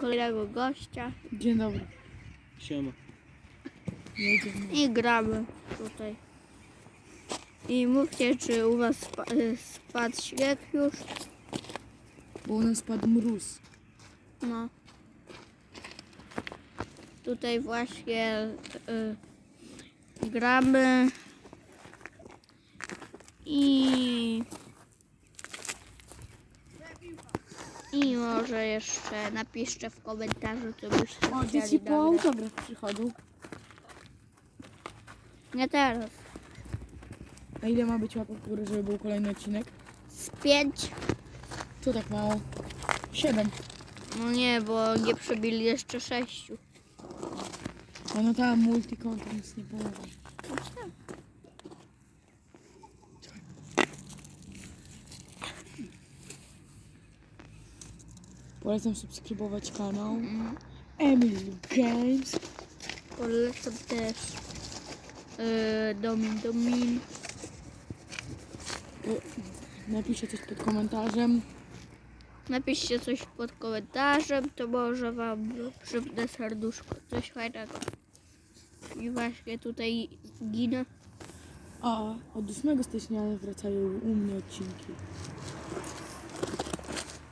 kolejnego gościa Dzień dobry. Siema. I gramy tutaj. I mówcie, czy u was spa- y, spadł śnieg już? Bo u nas padł mróz. No. Tutaj właśnie y, gramy. I i może jeszcze napiszcie w komentarzu, co byście O, chcieli dzieci po dograć. autograf przychodzą. Nie teraz. A ile ma być łapek w górę, żeby był kolejny odcinek? Z pięć. Co tak mało? Siedem. No nie, bo nie przebili jeszcze sześciu. No tam multikonto nic nie pomoże. Polecam subskrybować kanał Mm. Emily Games. Polecam też yy, Domin Domin. Napiszcie coś pod komentarzem. Napiszcie coś pod komentarzem, to może wam przypnę serduszko, coś fajnego. I właśnie tutaj ginę. A od 8 stycznia wracają u mnie odcinki.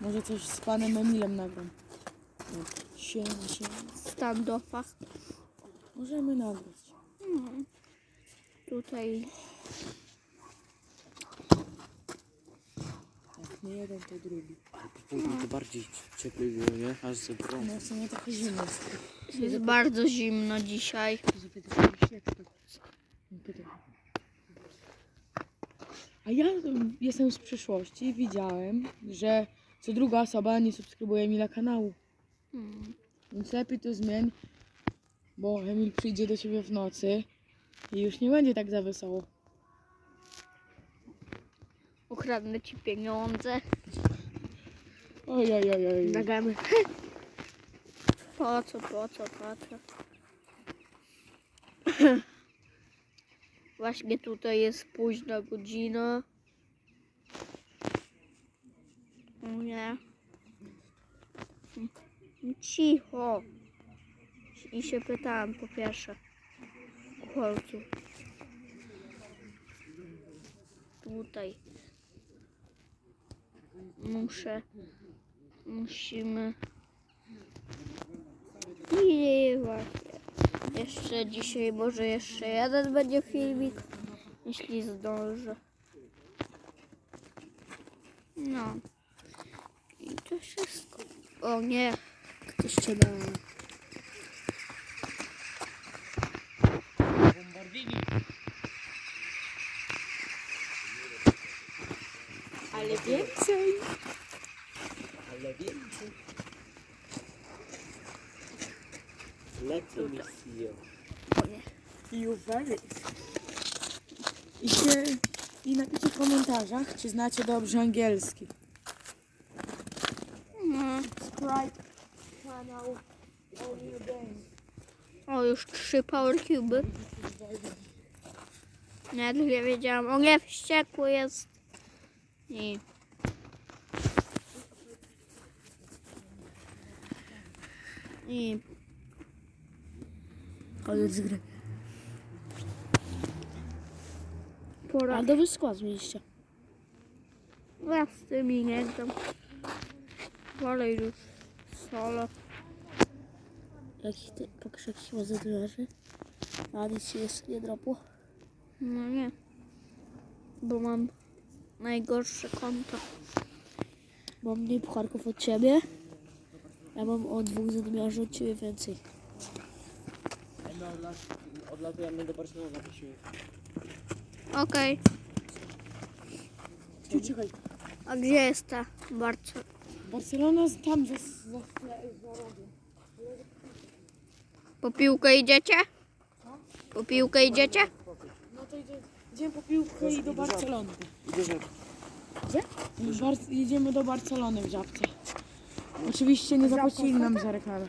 Może coś z panem Emilem nagram. Siema, siema. standoffa. Możemy nagrać. No. Tutaj Jak nie jeden, to drugi. Później to bardziej cieplej było, nie? Aż. No w sumie trochę zimno jest. jest bardzo zimno dzisiaj. A ja jestem z przyszłości i widziałem, że co druga osoba nie subskrybuje Emila kanału. Hmm. Więc lepiej to zmień, bo Emil przyjdzie do ciebie w nocy i już nie będzie tak za wesoło. Ukradnę ci pieniądze. Oj, oj, oj, oj. Nagramy. Po co, po co, po co? Właśnie tutaj jest późna godzina. O nie. Cicho. I się pytałam po pierwsze. Chłopcu. Tutaj. Muszę. Musimy. I właśnie. Jeszcze dzisiaj może jeszcze jeden będzie filmik, jeśli zdążę. No. I to wszystko. O nie. Ktoś cię da. Ale więcej. Ale więcej. Lecę misję. O nie. You very. I, się, I napiszcie w komentarzach, czy znacie dobrze angielski. No. Subscribe kanał Emil Games. O, już trzy power cube. Nawet nie wiedziałam. O nie, wściekły jest. I. I. Koniec gry. Pora. A dobry skład mieliście. Ja z tymi nie. Wolę już solo. Jaki ty, pokaż jakiś mozatywarzy. A nic się jeszcze nie dropło. No nie. Bo mam najgorsze konto. Mam mniej pucharków od ciebie. Ja mam o dwóch zadymiarzy od ciebie więcej. No, odla- odlatujemy do Barcelony, prosimy. Okej. Czekaj, czekaj. A gdzie jest ta Barco? Barcelona tam rogiem. Po piłkę idziecie? Po piłkę idziecie? No to idzie, idziemy po piłkę i do Barcelony. Jak? Bar jedziemy do Barcelony w żabce. Oczywiście nie zapłacili nam za reklamę.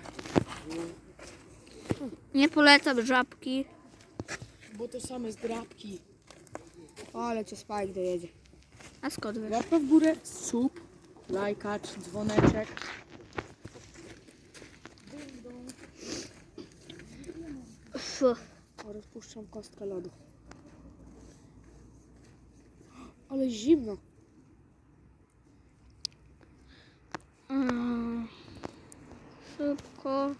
Nie polecam żabki. Bo to same zdrabki. Ale cię Spike dojedzie. A skąd wiesz? Łapka w górę, sub, lajkacz, dzwoneczek. Rozpuszczam kostkę lodu. Ale zimno. Mm, szybko.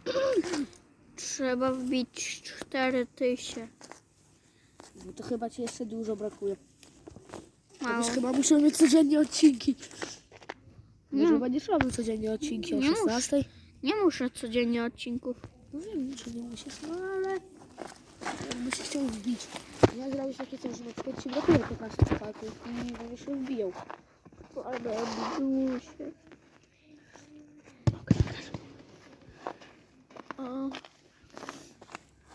Trzeba wbić 4000. No to chyba ci jeszcze dużo brakuje. Mało. Już chyba muszę mieć codziennie odcinki. Nie. Może będziesz robił codziennie odcinki o Nie muszę. 16. Nie muszę codziennie odcinków. No wiem, że nie musisz, no ale jakby się chciał wbić. Ja zrobić takie coś, że na przykład ci brakuje 15 spalków i będziesz się wbijał. Ale odbiło się. O.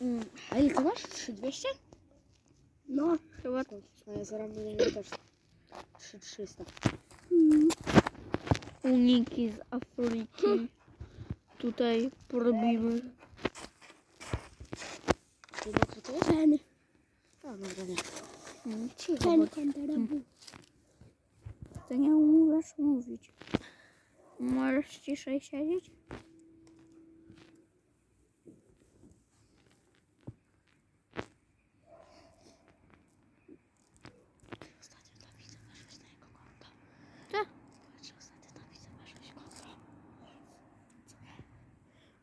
Mm. A ile ty masz? 3200? No, chyba A ja zaraz będę miał też 3300. uniki z Afryki. Tutaj porobimy. Co to jest? Ten. A, dobra, nie. Mm, Cicho, bo ty nie umiesz mówić. Możesz ciszej siedzieć? Ostatnio tam widzę, weszłeś na jego konto. Tak. Powiedz, że ostatnio tam widzę, weszłeś konto. Co nie?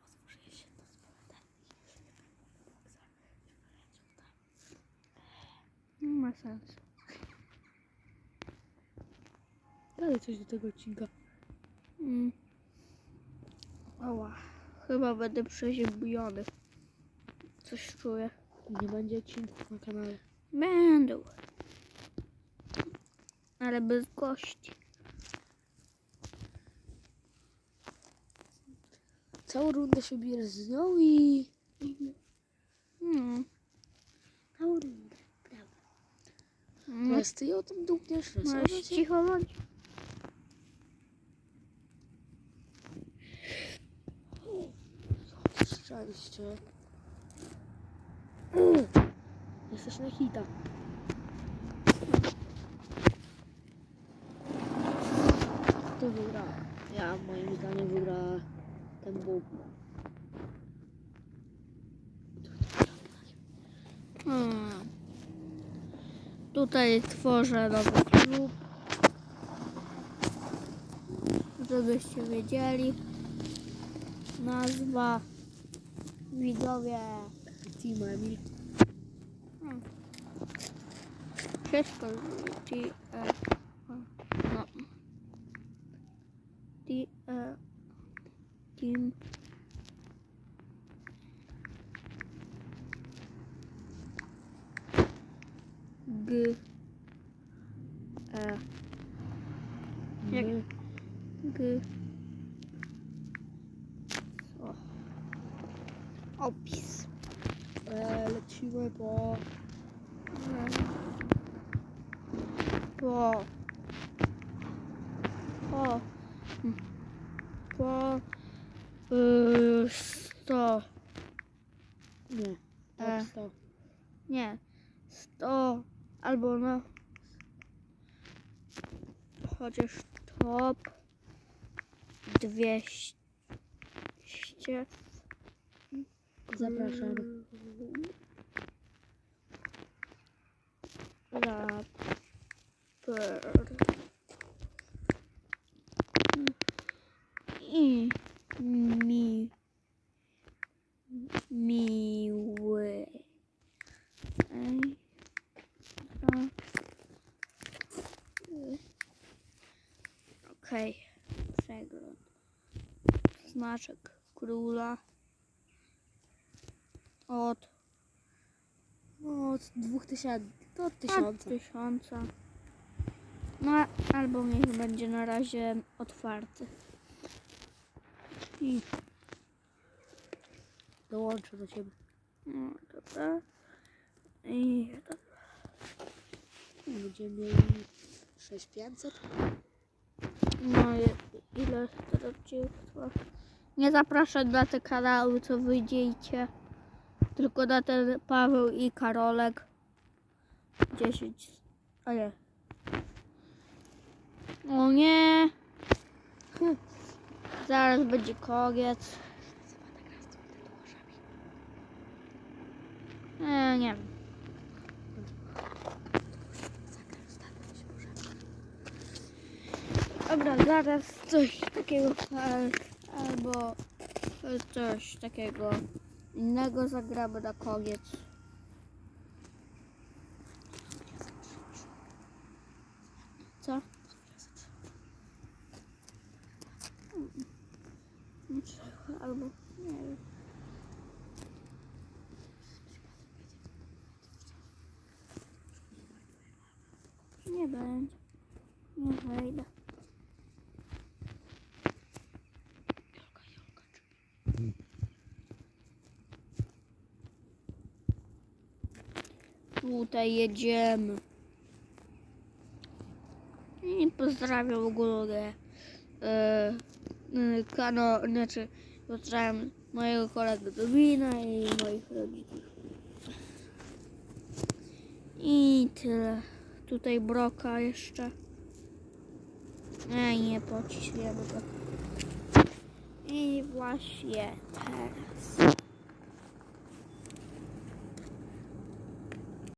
Otworzyłeś się to z powrotem i już nie było boksa. Już wyleciał tam. Nie ma sensu. Dalej coś do tego odcinka. Mm. Ała. Chyba będę przeziębiony. Coś czuję. Nie będzie odcinków na kanale. Będą. Ale bez gości. Całą rundę się bierzesz z nią i... No. Całą rundę, Teraz ty ją tam dupniesz, raz ona Możesz cicho bądź. Szczęście. Jesteś na hita. Kto wygra? Ja moim zdaniem wygra ten Bóg. Hmm. Tutaj tworzę nowy klub. Żebyście wiedzieli. Nazwa. Widzowie. Team Emil. Wszystko. T, e, no. T, e, team. G. E. Jak? My. G. O. Opis. E, lecimy po... Po. Po. Po. y, Sto. Nie. E. Tak, sto. Nie. Sto. Albo no. Chociaż top. Dwieście. Zapraszamy. Raper. I Znaczek króla. Od No, od dwóch tysięcy do Od tysiąca. tysiąca. No, albo niech będzie na razie otwarty. I, Dołączę do ciebie. no, dobra. I. Będziemy mieli 6500. No, ile to odcinek trwa? Nie zapraszam na te kanały, co wyjdziecie. Tylko na ten Paweł i Karolek. 10. A nie. O nie. Zaraz będzie koniec. E, nie wiem. Dobra, zaraz coś takiego albo coś takiego innego zagramy na koniec. Co? Albo nie wiem. Nie będzie. Nie wejdę. Tutaj jedziemy. I pozdrawiam w ogóle e, e, kano, znaczy pozdrawiam mojego kolegę Dubina i moich rodziców. I tyle. Tutaj broka jeszcze. Ej, nie pociśniemy go. I właśnie teraz.